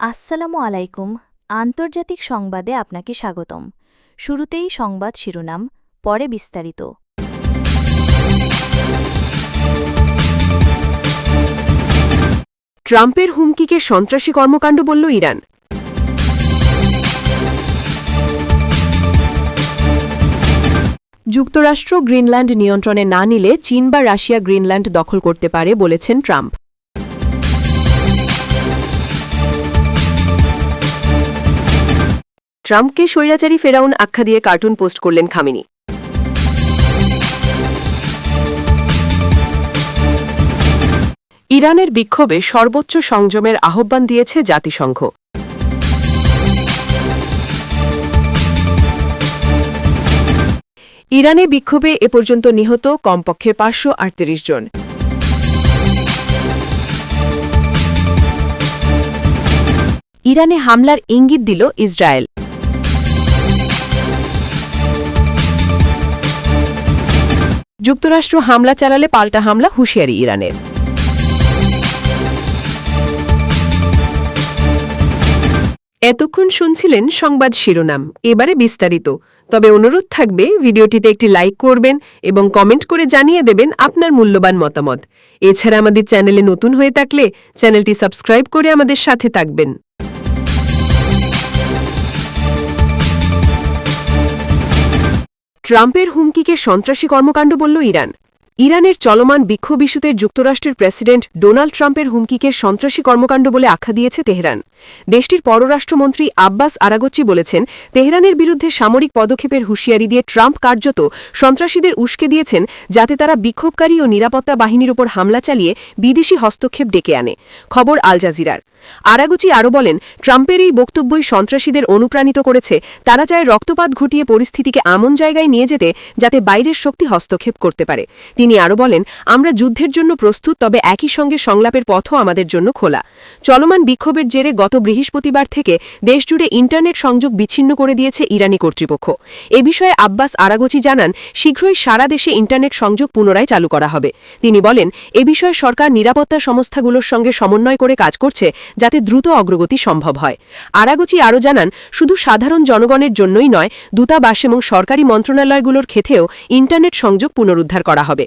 আসসালামু আলাইকুম। আন্তর্জাতিক সংবাদে আপনাকে স্বাগতম। শুরুতেই সংবাদ শিরোনাম, পরে বিস্তারিত। ট্রাম্পের হুমকিকে সন্ত্রাসী কর্মকাণ্ড বলল ইরান। যুক্তরাষ্ট্র গ্রিনল্যান্ড নিয়ন্ত্রণে না নিলে চীন বা রাশিয়া গ্রিনল্যান্ড দখল করতে পারে বলেছেন ট্রাম্প। ট্রাম্পকে স্বৈরাচারী ফেরাউন আখ্যা দিয়ে কার্টুন পোস্ট করলেন খামিনি। ইরানের বিক্ষোভে সর্বোচ্চ সংযমের আহ্বান দিয়েছে জাতিসংঘ। ইরানে বিক্ষোভে এ পর্যন্ত নিহত কমপক্ষে পাঁচশো আটত্রিশ জন। ইরানে হামলার ইঙ্গিত দিল ইসরায়েল। যুক্তরাষ্ট্র হামলা চালালে পাল্টা হামলা হুঁশিয়ারি ইরানের। এতক্ষণ শুনছিলেন সংবাদ শিরোনাম, এবারে বিস্তারিত। তবে অনুরোধ থাকবে, ভিডিওটিতে একটি লাইক করবেন এবং কমেন্ট করে জানিয়ে দেবেন আপনার মূল্যবান মতামত। এছাড়া আমাদের চ্যানেলে নতুন হয়ে থাকলে চ্যানেলটি সাবস্ক্রাইব করে আমাদের সাথে থাকবেন। ট্রাম্পের হুমকিকে সন্ত্রাসী কর্মকাণ্ড বলল ইরান। ইরানের চলমান বিক্ষোভ ইস্যুতে যুক্তরাষ্ট্রের প্রেসিডেন্ট ডোনাল্ড ট্রাম্পের হুমকিকে সন্ত্রাসী কর্মকাণ্ড বলে আখ্যা দিয়েছে তেহরান। দেশটির পররাষ্ট্রমন্ত্রী আব্বাস আরাগচ্চি বলেছেন, তেহরানের বিরুদ্ধে সামরিক পদক্ষেপের হুঁশিয়ারি দিয়ে ট্রাম্প কার্যত সন্ত্রাসীদের উস্কে দিয়েছেন যাতে তারা বিক্ষোভকারী ও নিরাপত্তা বাহিনীর ওপর হামলা চালিয়ে বিদেশি হস্তক্ষেপ ডেকে আনে, খবর আল জাজিরার। আরাগুচি আরও বলেন, ট্রাম্পের এই বক্তব্যই সন্ত্রাসীদের অনুপ্রাণিত করেছে, তারা চায় রক্তপাত ঘটিয়ে পরিস্থিতিকে এমন জায়গায় নিয়ে যেতে যাতে বাইরের শক্তি হস্তক্ষেপ করতে পারে। তিনি আরও বলেন, আমরা যুদ্ধের জন্য প্রস্তুত, তবে একই সঙ্গে সংলাপের পথও আমাদের জন্য খোলা। চলমান বিক্ষোভের জেরে গত বৃহস্পতিবার থেকে দেশজুড়ে ইন্টারনেট সংযোগ বিচ্ছিন্ন করে দিয়েছে ইরানি কর্তৃপক্ষ। এ বিষয়ে আব্বাস আরাগোচি জানান, শীঘ্রই সারা দেশে ইন্টারনেট সংযোগ পুনরায় চালু করা হবে। তিনি বলেন, এ বিষয়ে সরকার নিরাপত্তা সংস্থাগুলোর সঙ্গে সমন্বয় করে কাজ করছে, যাতে দ্রুত অগ্রগতি সম্ভব হয়। আরাগোচি আরও জানান, শুধু সাধারণ জনগণের জন্যই নয়, দূতাবাস এবং সরকারি মন্ত্রণালয়গুলোর ক্ষেত্রেও ইন্টারনেট সংযোগ পুনরুদ্ধার করা হবে।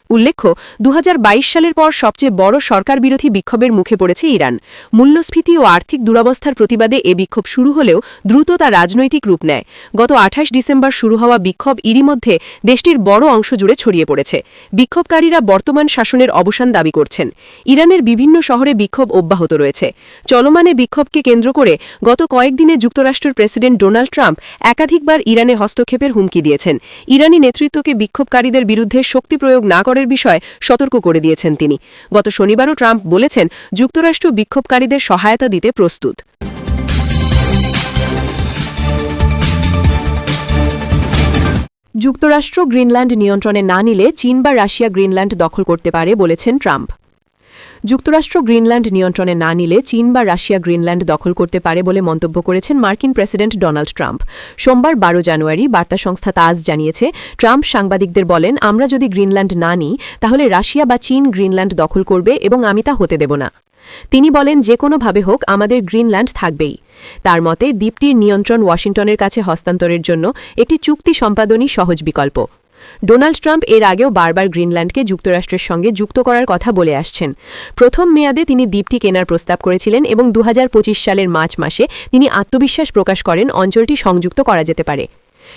উল্লেখ্য দু হাজার বাইশ সালের পর সবচেয়ে বড় সরকার বিরোধী বিক্ষোভের মুখে পড়েছে ইরান। মূল্যস্ফীতি ও আর্থিক দুরবস্থার প্রতিবাদে এ বিক্ষোভ শুরু হলেও দ্রুত তা রাজনৈতিক রূপ নেয়। গত আঠাশ ডিসেম্বর শুরু হওয়া বিক্ষোভ ইরি মধ্যে দেশটির বড় অংশ জুড়ে ছড়িয়ে পড়েছে। বিক্ষোভকারীরা বর্তমান শাসনের অবসান দাবি করছেন। ইরানের বিভিন্ন শহরে বিক্ষোভ অব্যাহত রয়েছে। চলমানে বিক্ষোভকে কেন্দ্র করে গত কয়েকদিনে যুক্তরাষ্ট্রের প্রেসিডেন্ট ডোনাল্ড ট্রাম্প একাধিকবার ইরানে হস্তক্ষেপের হুমকি দিয়েছেন। ইরানি নেতৃত্বকে বিক্ষোভকারীদের বিরুদ্ধে শক্তি প্রয়োগ না করার বিষয়ে সতর্ক করে দিয়েছেন তিনি। গত শনিবারও ট্রাম্প বলেছেন, যুক্তরাষ্ট্র বিক্ষোভকারীদের সহায়তা দিতে প্রস্তুত। যুক্তরাষ্ট্র গ্রিনল্যান্ড নিয়ন্ত্রণে না নিলে চীন বা রাশিয়া গ্রিনল্যান্ড দখল করতে পারে বলেছেন ট্রাম্প। যুক্তরাষ্ট্র গ্রিনল্যান্ড নিয়ন্ত্রণে না নিলে চীন বা রাশিয়া গ্রিনল্যান্ড দখল করতে পারে বলে মন্তব্য করেছেন মার্কিন প্রেসিডেন্ট ডোনাল্ড ট্রাম্প। সোমবার বারো জানুয়ারি বার্তা সংস্থা তাজ জানিয়েছে, ট্রাম্প সাংবাদিকদের বলেন, আমরা যদি গ্রিনল্যান্ড না নিই, তাহলে রাশিয়া বা চীন গ্রিনল্যান্ড দখল করবে এবং আমি তা হতে দেব না। তিনি বলেন, যে কোনোভাবে হোক, আমাদের গ্রিনল্যান্ড থাকবেই। তার মতে, দ্বীপটির নিয়ন্ত্রণ ওয়াশিংটনের কাছে হস্তান্তরের জন্য একটি চুক্তি সম্পাদনই সহজ বিকল্প। ডোনাল্ড ট্রাম্প এর আগেও বারবার গ্রিনল্যান্ডকে যুক্তরাষ্ট্রের সঙ্গে যুক্ত করার কথা বলে আসছেন। প্রথম মেয়াদে তিনি দ্বীপটি কেনার প্রস্তাব করেছিলেন এবং দু হাজার পঁচিশ সালের মার্চ মাসে তিনি আত্মবিশ্বাস প্রকাশ করেন অঞ্চলটি সংযুক্ত করা যেতে পারে।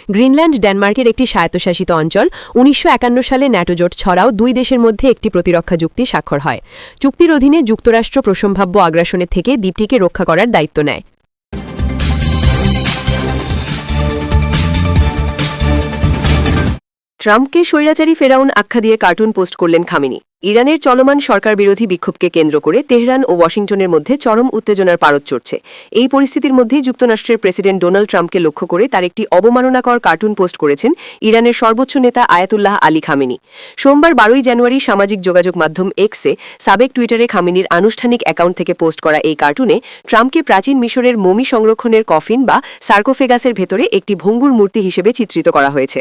গ্রিনল্যান্ড ডেনমার্কের একটি স্বায়ত্তশাসিত অঞ্চল, উনিশশো একান্ন সালে ন্যাটোজোট ছড়াও দুই দেশের মধ্যে একটি প্রতিরক্ষা চুক্তি স্বাক্ষর হয়। চুক্তির অধীনে যুক্তরাষ্ট্র প্রসম্ভাব্য আগ্রাসনের থেকে দ্বীপটিকে রক্ষা করার দায়িত্ব নেয়। ট্রাম্পকে স্বৈরাচারী ফেরাউন আখ্যা দিয়ে কার্টুন পোস্ট করলেন খামিনি। ইরানের চলমান সরকার বিরোধী বিক্ষোভকে কেন্দ্র করে তেহরান ও ওয়াশিংটনের মধ্যে চরম উত্তেজনার পারদ চড়ছে। এই পরিস্থিতির মধ্যেই যুক্তরাষ্ট্রের প্রেসিডেন্ট ডোনাল্ড ট্রাম্পকে লক্ষ্য করে তার একটি অবমাননাকর কার্টুন পোস্ট করেছেন ইরানের সর্বোচ্চ নেতা আয়াতুল্লাহ আলী খামিনি। সোমবার বারোই জানুয়ারি সামাজিক যোগাযোগ মাধ্যম এক্সে সাবেক টুইটারে খামিনির আনুষ্ঠানিক অ্যাকাউন্ট থেকে পোস্ট করা এই কার্টুনে ট্রাম্পকে প্রাচীন মিশরের মমি সংরক্ষণের কফিন বা সার্কোফেগাসের ভেতরে একটি ভঙ্গুর মূর্তি হিসেবে চিত্রিত করা হয়েছে।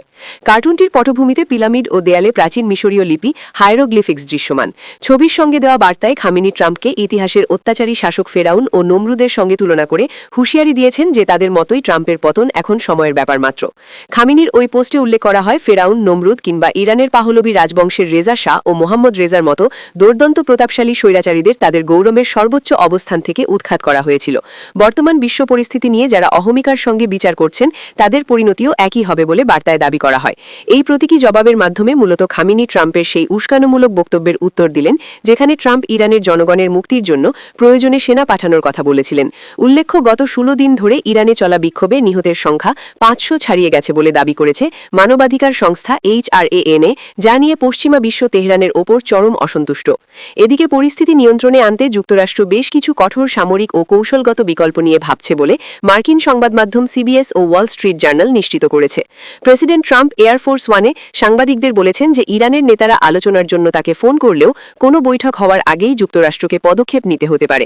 কার্টুনটির পটভূমিতে পিরামিড ও দেয়ালে প্রাচীন মিশরীয় লিপি হাইরোগ্লিফিক্স দৃশ্যমান। ছবির সঙ্গে দেওয়া বার্তায় খামিনি ট্রাম্পকে ইতিহাসের অত্যাচারী শাসক ফেরাউন ও নমরুদের সঙ্গে তুলনা করে হুঁশিয়ারি দিয়েছেন যে তাদের মতোই ট্রাম্পের পতন এখন সময়ের ব্যাপার মাত্র। খামিনির ওই পোস্টে উল্লেখ করা হয়, ফেরাউন, নমরুদ কিংবা ইরানের পাহলবী রাজবংশের রেজা শাহ ও মোহাম্মদ রেজার মতো দুর্দন্ত প্রতাপশালী স্বৈরাচারীদের তাদের গৌরবের সর্বোচ্চ অবস্থান থেকে উৎখাত করা হয়েছিল। বর্তমান বিশ্ব পরিস্থিতি নিয়ে যারা অহমিকার সঙ্গে বিচার করছেন, তাদের পরিণতিও একই হবে বলে বার্তায় দাবি করা হয়। এই প্রতীকী জবাবের মাধ্যমে মূলত খামিনি ট্রাম্পের সেই উস্কানোমূলক বক্তব্যের উত্তর দিলেন, যেখানে ট্রাম্প ইরানের জনগণের মুক্তির জন্য প্রয়োজনে সেনা পাঠানোর কথা বলেছিলেন। উল্লেখ্য, গত ষোলো দিন ধরে ইরানে চলা বিক্ষোভে নিহতের সংখ্যা পাঁচশো ছাড়িয়ে গেছে বলে দাবি করেছে মানবাধিকার সংস্থা এইচআরএএনএ যা নিয়ে পশ্চিমা বিশ্ব তেহরানের ওপর চরম অসন্তুষ্ট। এদিকে পরিস্থিতি নিয়ন্ত্রণে আনতে যুক্তরাষ্ট্র বেশ কিছু কঠোর সামরিক ও কৌশলগত বিকল্প নিয়ে ভাবছে বলে মার্কিন সংবাদ মাধ্যম সিবিএস ও ওয়াল স্ট্রিট জার্নাল নিশ্চিত করেছে। প্রেসিডেন্ট ট্রাম্প এয়ারফোর্স ওয়ানে সাংবাদিকদের বলেছেন যে ইরানের নেতারা আলোচনার জন্য তাকে ফোন করলেও কোনো বৈঠক হওয়ার আগেই যুক্তরাষ্ট্রকে পদক্ষেপ নিতে হতে পারে।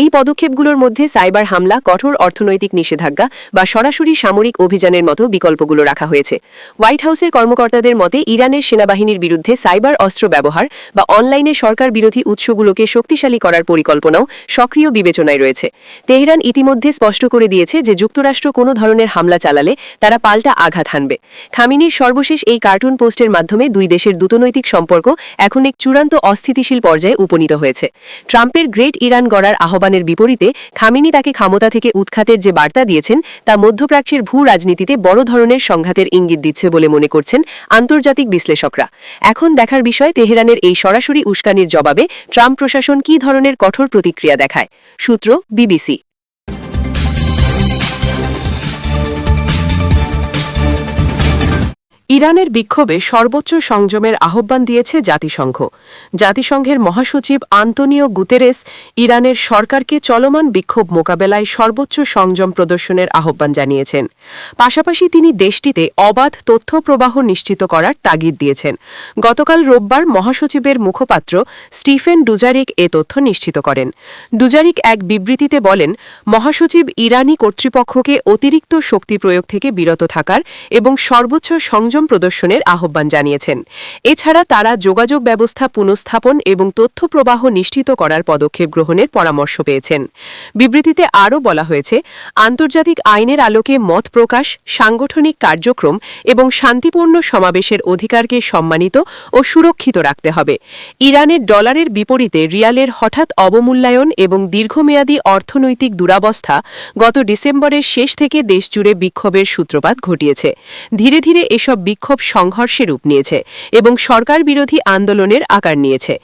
এই পদক্ষেপগুলোর মধ্যে সাইবার হামলা, কঠোর অর্থনৈতিক নিষেধাজ্ঞা বা সরাসরি সামরিক অভিযানের মতো বিকল্পগুলো রাখা হয়েছে। হোয়াইট হাউসের কর্মকর্তাদের মতে, ইরানের সেনাবাহিনীর বিরুদ্ধে সাইবার অস্ত্র ব্যবহার বা অনলাইনে সরকার বিরোধী উৎসগুলোকে শক্তিশালী করার পরিকল্পনাও সক্রিয় বিবেচনায় রয়েছে। তেহরান ইতিমধ্যে স্পষ্ট করে দিয়েছে যে, যুক্তরাষ্ট্র কোনো ধরনের হামলা চালালে তারা পাল্টা আঘাত হানবে। খামিনির সর্বশেষ এই কার্টুন পোস্টের মাধ্যমে দুই দেশের দূতনৈতিক সম্পর্ক এখন এক চূড়ান্ত অস্থিতিশীল পর্যায়ে উপনীত হয়েছে। ট্রাম্পের গ্রেট ইরান গড়ার আহ্বানের বিপরীতে খামিনি তাকে ক্ষমতা থেকে উৎখাতের যে বার্তা দিয়েছেন, তা মধ্যপ্রাচ্যের ভূ রাজনীতিতে বড় ধরনের সংঘাতের ইঙ্গিত দিচ্ছে বলে মনে করছেন আন্তর্জাতিক বিশ্লেষকরা। এখন দেখার বিষয় তেহরানের এই সরাসরি উস্কানির জবাবে ট্রাম্প প্রশাসন কী ধরনের কঠোর প্রতিক্রিয়া দেখায়। সূত্র বিবিসি। ইরানের বিক্ষোভে সর্বোচ্চ সংযমের আহ্বান দিয়েছে জাতিসংঘ। জাতিসংঘের মহাসচিব আন্তনিও গুতেরেস ইরানের সরকারকে চলমান বিক্ষোভ মোকাবেলায় সর্বোচ্চ সংযম প্রদর্শনের আহ্বান জানিয়েছেন। পাশাপাশি তিনি দেশটিতে অবাধ তথ্য প্রবাহ নিশ্চিত করার তাগিদ দিয়েছেন। গতকাল রোববার মহাসচিবের মুখপাত্র স্টিফেন ডুজারিক এ তথ্য নিশ্চিত করেন। ডুজারিক এক বিবৃতিতে বলেন, মহাসচিব ইরানি কর্তৃপক্ষকে অতিরিক্ত শক্তি প্রয়োগ থেকে বিরত থাকার এবং সর্বোচ্চ সংযম প্রদর্শনের আহ্বান জানিয়েছেন। এছাড়া তারা যোগাযোগ ব্যবস্থা পুনঃস্থাপন এবং তথ্য প্রবাহ নিশ্চিত করার পদক্ষেপ গ্রহণের পরামর্শ পেয়েছেন। বিবৃতিতে আরও বলা হয়েছে, আন্তর্জাতিক আইনের আলোকে মত প্রকাশ, সাংগঠনিক কার্যক্রম এবং শান্তিপূর্ণ সমাবেশের অধিকারকে সম্মানিত ও সুরক্ষিত রাখতে হবে। ইরানের ডলারের বিপরীতে রিয়ালের হঠাৎ অবমূল্যায়ন এবং দীর্ঘমেয়াদী অর্থনৈতিক দুরাবস্থা গত ডিসেম্বরের শেষ থেকে দেশজুড়ে বিক্ষোভের সূত্রপাত ঘটিয়েছে। ধীরে ধীরে এসব বিক্ষোভ সংঘর্ষে রূপ নিয়েছে এবং সরকার বিরোধী আন্দোলনের আকার নিয়েছে।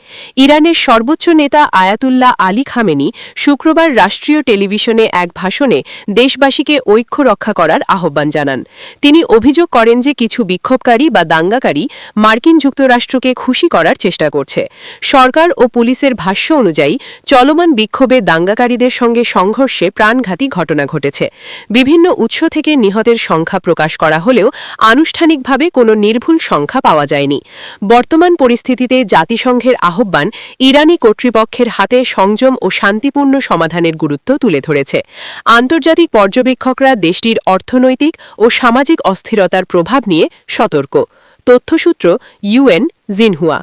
ইরানের সর্বোচ্চ নেতা আয়াতুল্লাহ আলী খামেনি শুক্রবার রাষ্ট্রীয় টেলিভিশনে এক ভাষণে দেশবাসীকে ঐক্য রক্ষা করার আহ্বান জানান। তিনি অভিযোগ করেন যে কিছু বিক্ষোভকারী বা দাঙ্গাকারী মার্কিন যুক্তরাষ্ট্রকে খুশি করার চেষ্টা করছে। সরকার ও পুলিশের ভাষ্য অনুযায়ী, চলমান বিক্ষোভে দাঙ্গাকারীদের সঙ্গে সংঘর্ষে প্রাণঘাতী ঘটনা ঘটেছে। বিভিন্ন উৎস থেকে নিহতের সংখ্যা প্রকাশ করা হলেও আনুষ্ঠানিকভাবে কোনো নির্ভুল সংখ্যা পাওয়া যায়নি। বর্তমান পরিস্থিতিতে জাতিসংঘের আহ্বান ইরানি কর্তৃপক্ষের হাতে সংযম ও শান্তিপূর্ণ সমাধানের গুরুত্ব তুলে ধরেছে। আন্তর্জাতিক পর্যবেক্ষকরা দেশটির অর্থনৈতিক ও সামাজিক অস্থিরতার প্রভাব নিয়ে সতর্ক। তথ্যসূত্র ইউএন জিনহুয়া।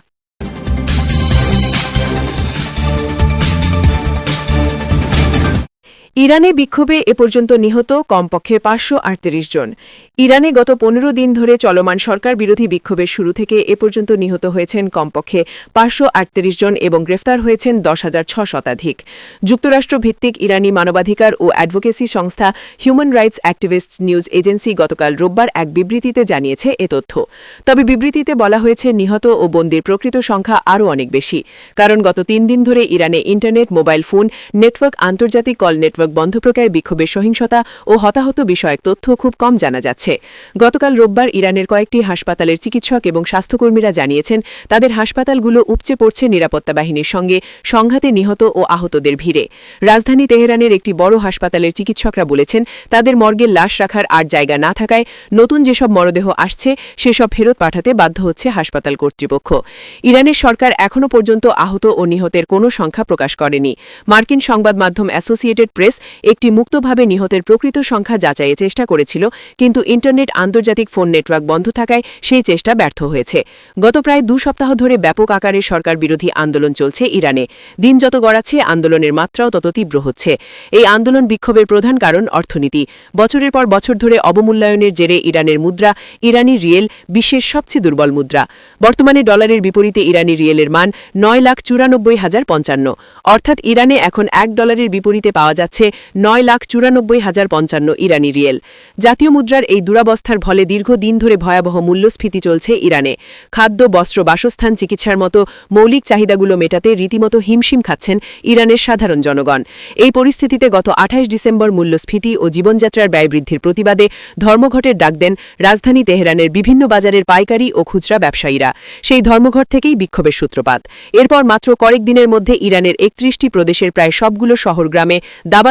ইরানে বিক্ষোভে এ পর্যন্ত নিহত কমপক্ষে পাঁচশো আটত্রিশ জন। ইরানে গত পনেরো দিন ধরে চলমান সরকার বিরোধী বিক্ষোভের শুরু থেকে এ পর্যন্ত নিহত হয়েছেন কমপক্ষে পাঁচশো আটত্রিশ জন এবং গ্রেফতার হয়েছেন দশ হাজার ছ শতাধিক। যুক্তরাষ্ট্র ভিত্তিক ইরানি মানবাধিকার ও অ্যাডভোকেসি সংস্থা human rights activist news agency গতকাল রোববার এক বিবৃতিতে জানিয়েছে এ তথ্য। তবে বিবৃতিতে বলা হয়েছে, নিহত ও বন্দির প্রকৃত সংখ্যা আরও অনেক বেশি। কারণ গত তিন দিন ধরে ইরানে ইন্টারনেট, মোবাইল ফোন, নেটওয়ার্ক, আন্তর্জাতিক কল নেটওয়ার্ক বন্ধ প্রকায় বিক্ষোভের সহিংসতা ও হতাহত বিষয়ক তথ্য খুব কম জানা যাচ্ছে। গতকাল রোববার ইরানের কয়েকটি হাসপাতালের চিকিৎসক এবং স্বাস্থ্যকর্মীরা জানিয়েছেন, তাদের হাসপাতালগুলো উপচে পড়ছে নিরাপত্তা বাহিনীর সঙ্গে সংঘাতে নিহত ও আহতদের ভিড়ে। রাজধানী তেহরানের একটি বড় হাসপাতালের চিকিৎসকরা বলেছেন, তাদের মর্গের লাশ রাখার আর জায়গা না থাকায় নতুন যেসব মরদেহ আসছে, সেসব ফেরত পাঠাতে বাধ্য হচ্ছে হাসপাতাল কর্তৃপক্ষ। ইরানের সরকার এখনও পর্যন্ত আহত ও নিহতের কোনো সংখ্যা প্রকাশ করেনি। মার্কিন সংবাদ মাধ্যম অ্যাসোসিয়েটেড প্রেস প্রেস একটি মুক্তভাবে নিহতের প্রকৃত সংখ্যা যাচাইয়ের চেষ্টা করেছিল, কিন্তু ইন্টারনেট আন্তর্জাতিক ফোন নেটওয়ার্ক বন্ধ থাকায় সেই চেষ্টা ব্যর্থ হয়েছে। গত প্রায় দু সপ্তাহ ধরে ব্যাপক আকারে সরকার বিরোধী আন্দোলন চলছে ইরানে। দিন যত গড়াচ্ছে, আন্দোলনের মাত্রাও তত তীব্র হচ্ছে। এই আন্দোলন বিক্ষোভের প্রধান কারণ অর্থনীতি। বছরের পর বছর ধরে অবমূল্যায়নের জেরে ইরানের মুদ্রা, ইরানি রিয়েল, বিশ্বের সবচেয়ে দুর্বল মুদ্রা। বর্তমানে ডলারের বিপরীতে ইরানি রিয়েলের মান নয় লাখ চুরানব্বই হাজার পঞ্চান্ন। অর্থাৎ ইরানে এখন এক ডলারের বিপরীতে পাওয়া যাচ্ছে নয় লাখ চুরানব্বই হাজার পঞ্চান্ন ইরানি রিয়েল। জাতীয় মুদ্রার এই দুরাবস্থার ফলে দীর্ঘদিন ধরে ভয়াবহ মূল্যস্ফীতি চলছে ইরানে। খাদ্য, বস্ত্র, বাসস্থান, চিকিৎসার মতো মৌলিক চাহিদাগুলো মেটাতে রীতিমতো হিমশিম খাচ্ছেন ইরানের সাধারণ জনগণ। এই পরিস্থিতিতে গত আঠাশ ডিসেম্বর মূল্যস্ফীতি ও জীবনযাত্রার ব্যয় বৃদ্ধির প্রতিবাদে ধর্মঘটের ডাক দেন রাজধানী তেহরানের বিভিন্ন বাজারের পাইকারি ও খুচরা ব্যবসায়ীরা। সেই ধর্মঘট থেকেই বিক্ষোভের সূত্রপাত। এরপর মাত্র কয়েক দিনের মধ্যে ইরানের একত্রিশটি প্রদেশের প্রায় সবগুলো শহর গ্রামে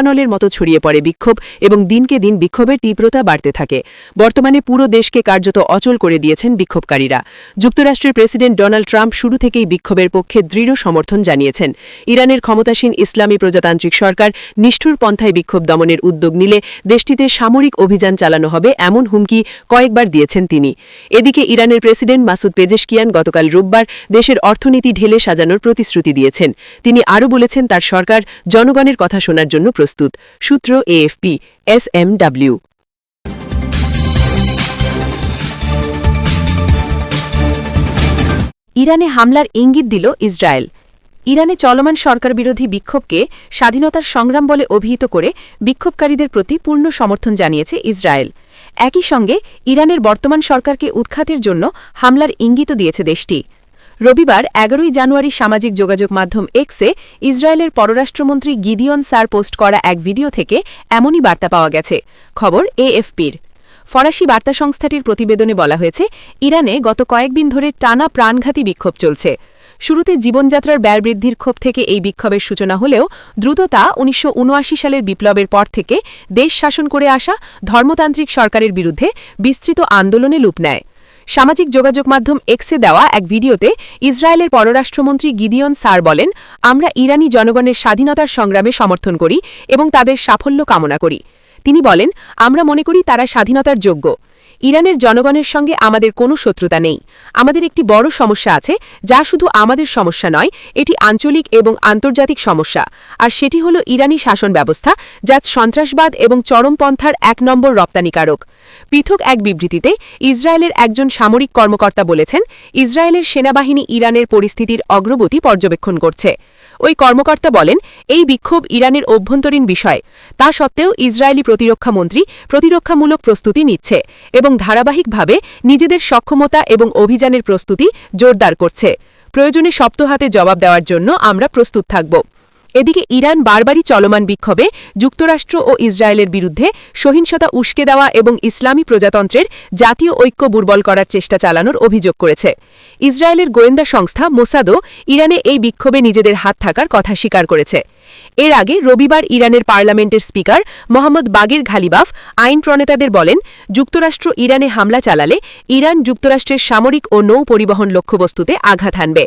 দাবানলের মতো ছড়িয়ে পড়ে বিক্ষোভ এবং দিনকে দিন বিক্ষোভের তীব্রতা বাড়তে থাকে। বর্তমানে পুরো দেশকে কার্যত অচল করে দিয়েছেন বিক্ষোভকারীরা। যুক্তরাষ্ট্রের প্রেসিডেন্ট ডোনাল্ড ট্রাম্প শুরু থেকেই বিক্ষোভের পক্ষে দৃঢ় সমর্থন জানিয়েছেন। ইরানের ক্ষমতাসীন ইসলামী প্রজাতান্ত্রিক সরকার নিষ্ঠুর পন্থায় বিক্ষোভ দমনের উদ্যোগ নিলে দেশটিতে সামরিক অভিযান চালানো হবে এমন হুমকি কয়েকবার দিয়েছেন তিনি। এদিকে ইরানের প্রেসিডেন্ট মাসুদ পেজেশকিয়ান গতকাল রোববার দেশের অর্থনীতি ঢেলে সাজানোর প্রতিশ্রুতি দিয়েছেন। তিনি আরও বলেছেন, তার সরকার জনগণের কথা শোনার জন্য প্রস্তুত। সূত্র এএফপি, এসএমডব্লিউ। ইরানে হামলার ইঙ্গিত দিল ইসরায়েল। ইরানে চলমান সরকার বিরোধী বিক্ষোভকে স্বাধীনতার সংগ্রাম বলে অভিহিত করে বিক্ষোভকারীদের প্রতি পূর্ণ সমর্থন জানিয়েছে ইসরায়েল। একই সঙ্গে ইরানের বর্তমান সরকারকে উৎখাতের জন্য হামলার ইঙ্গিত দিয়েছে দেশটি। রবিবার এগারোই জানুয়ারি সামাজিক যোগাযোগ মাধ্যম এক্সে ইসরায়েলের পররাষ্ট্রমন্ত্রী গিদিয়ন সার পোস্ট করা এক ভিডিও থেকে এমনই বার্তা পাওয়া গেছে। খবর এএফপির ফরাসি বার্তা সংস্থাটির প্রতিবেদনে বলা হয়েছে, ইরানে গত কয়েকদিন ধরে টানা প্রাণঘাতী বিক্ষোভ চলছে। শুরুতে জীবনযাত্রার ব্যয় বৃদ্ধির ক্ষোভ থেকে এই বিক্ষোভের সূচনা হলেও দ্রুততা উনিশশো উনআশি সালের বিপ্লবের পর থেকে দেশ শাসন করে আসা ধর্মতান্ত্রিক সরকারের বিরুদ্ধে বিস্তৃত আন্দোলনে লুপ নেয়। সামাজিক যোগাযোগ মাধ্যম এক্সে দেওয়া এক ভিডিওতে ইসরায়েলের পররাষ্ট্রমন্ত্রী গিদিয়ন সার বলেন, আমরা ইরানি জনগণের স্বাধীনতার সংগ্রামে সমর্থন করি এবং তাদের সাফল্য কামনা করি। তিনি বলেন, আমরা মনে করি তারা স্বাধীনতার যোগ্য। ইরানের জনগণের সঙ্গে আমাদের কোনো শত্রুতা নেই। আমাদের একটি বড় সমস্যা আছে, যা শুধু আমাদের সমস্যা নয়, এটি আঞ্চলিক এবং আন্তর্জাতিক সমস্যা। আর সেটি হল ইরানি শাসন ব্যবস্থা যা সন্ত্রাসবাদ এবং চরমপন্থার এক নম্বর রপ্তানিকারক। পৃথক এক বিবৃতিতে ইসরায়েলের একজন সামরিক কর্মকর্তা বলেছেন, ইসরায়েলের সেনাবাহিনী ইরানের পরিস্থিতির অগ্রগতি পর্যবেক্ষণ করছে। ওই কর্মকর্তা বলেন, এই বিক্ষোভ ইরানের অভ্যন্তরীণ বিষয়। তা সত্ত্বেও ইসরায়েলি প্রতিরক্ষা মন্ত্রী প্রতিরক্ষামূলক প্রস্তুতি নিচ্ছে এবং ধারাবাহিকভাবে নিজেদের সক্ষমতা এবং অভিযানের প্রস্তুতি জোরদার করছে। প্রয়োজনে সপ্তাহাতে জবাব দেওয়ার জন্য আমরা প্রস্তুত থাকব। এদিকে ইরান বারবারই চলমান বিক্ষোভে যুক্তরাষ্ট্র ও ইসরায়েলের বিরুদ্ধে সহিংসতা উস্কে দেওয়া এবং ইসলামী প্রজাতন্ত্রের জাতীয় ঐক্য দুর্বল করার চেষ্টা চালানোর অভিযোগ করেছে। ইসরায়েলের গোয়েন্দা সংস্থা মোসাদও ইরানে এই বিক্ষোভে নিজেদের হাত থাকার কথা স্বীকার করেছে। এর আগে রবিবার ইরানের পার্লামেন্টের স্পিকার মোহাম্মদ বাগির ঘালিবাফ আইন প্রণেতাদের বলেন, যুক্তরাষ্ট্র ইরানে হামলা চালালে ইরান যুক্তরাষ্ট্রের সামরিক ও নৌ পরিবহন লক্ষ্যবস্তুতে আঘাত হানবে।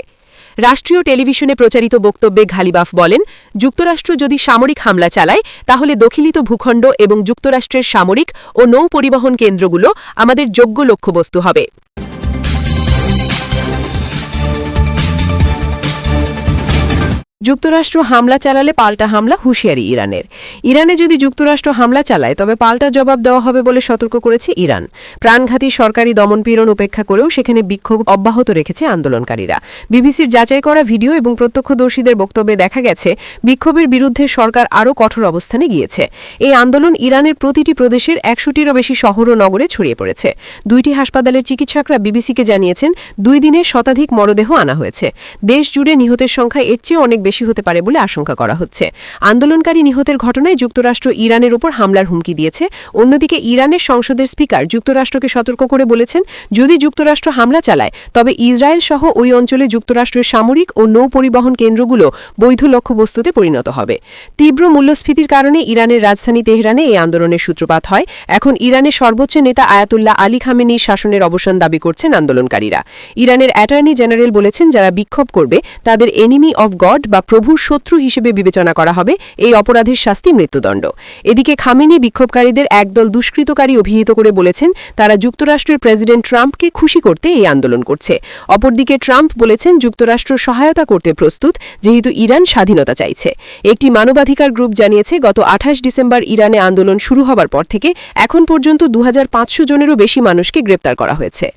রাষ্ট্রীয় টেলিভিশনে প্রচারিত বক্তব্যে ঘালিবাফ বলেন, যুক্তরাষ্ট্র যদি সামরিক হামলা চালায়, তাহলে দখিলিত ভূখণ্ড এবং যুক্তরাষ্ট্রের সামরিক ও নৌ পরিবহন কেন্দ্রগুলো আমাদের যোগ্য লক্ষ্যবস্তু হবে। যুক্তরাষ্ট্র হামলা চালালে পাল্টা হামলা হুঁশিয়ারি ইরানের। ইরানে যদি যুক্তরাষ্ট্র হামলা চালায়, তবে পাল্টা জবাব দেওয়া হবে বলে সতর্ক করেছে ইরান। প্রাণঘাতী সরকারি দমনপীড়ন উপেক্ষা করেও সেখানে বিক্ষোভ অব্যাহত রেখেছে আন্দোলনকারীরা। বিবিসির যাচাই করা ভিডিও এবং প্রত্যক্ষদর্শীদের বক্তব্যে দেখা গেছে, বিক্ষোভের বিরুদ্ধে সরকার আরও কঠোর অবস্থানে গিয়েছে। এই আন্দোলন ইরানের প্রতিটি প্রদেশের একশোটিরও বেশি শহর ও নগরে ছড়িয়ে পড়েছে। দুইটি হাসপাতালের চিকিৎসকরা বিবিসিকে জানিয়েছেন, দুই দিনে শতাধিক মরদেহ আনা হয়েছে। দেশ জুড়ে নিহতের সংখ্যা এর চেয়ে অনেক বেশি হতে পারে বলে আশঙ্কা করা হচ্ছে। আন্দোলনকারী নিহতের ঘটনায় যুক্তরাষ্ট্র ইরানের উপর হামলার হুমকি দিয়েছে। অন্যদিকে ইরানের সংসদের স্পিকার যুক্তরাষ্ট্রকে সতর্ক করে বলেছেন, যদি যুক্তরাষ্ট্র হামলা চালায়, তবে ইসরায়েল সহ ওই অঞ্চলে যুক্তরাষ্ট্রের সামরিক ও নৌ পরিবহন কেন্দ্রগুলো বৈধ লক্ষ্যবস্তুতে পরিণত হবে। তীব্র মূল্যস্ফীতির কারণে ইরানের রাজধানী তেহরানে এই আন্দোলনের সূত্রপাত হয়। এখন ইরানের সর্বোচ্চ নেতা আয়াতুল্লাহ আলী খামেনির শাসনের অবসান দাবি করছেন আন্দোলনকারীরা। ইরানের অ্যাটর্নি জেনারেল বলেছেন, যারা বিক্ষোভ করবে, তাদের এনিমি অফ গড বা প্রভুর শত্রু হিসেবে বিবেচনা করা হবে, এই অপরাধের শাস্তি মৃত্যুদণ্ড। এদিকে খামেনি বিক্ষোভকারীদের একদল দুষ্কৃতকারী অভিহিত করে বলেছেন, তারা যুক্তরাষ্ট্রের প্রেসিডেন্ট ট্রাম্পকে খুশি করতে এই আন্দোলন করছে। অপরদিকে ট্রাম্প বলেছেন, যুক্তরাষ্ট্র সহায়তা করতে প্রস্তুত, যেহেতু ইরান স্বাধীনতা চাইছে। একটি মানবাধিকার গ্রুপ জানিয়েছে, গত আঠাশ ডিসেম্বর ইরানে আন্দোলন শুরু হবার পর থেকে এখন পর্যন্ত দু হাজার পাঁচশো জনেরও বেশি মানুষকে গ্রেপ্তার করা হয়েছে।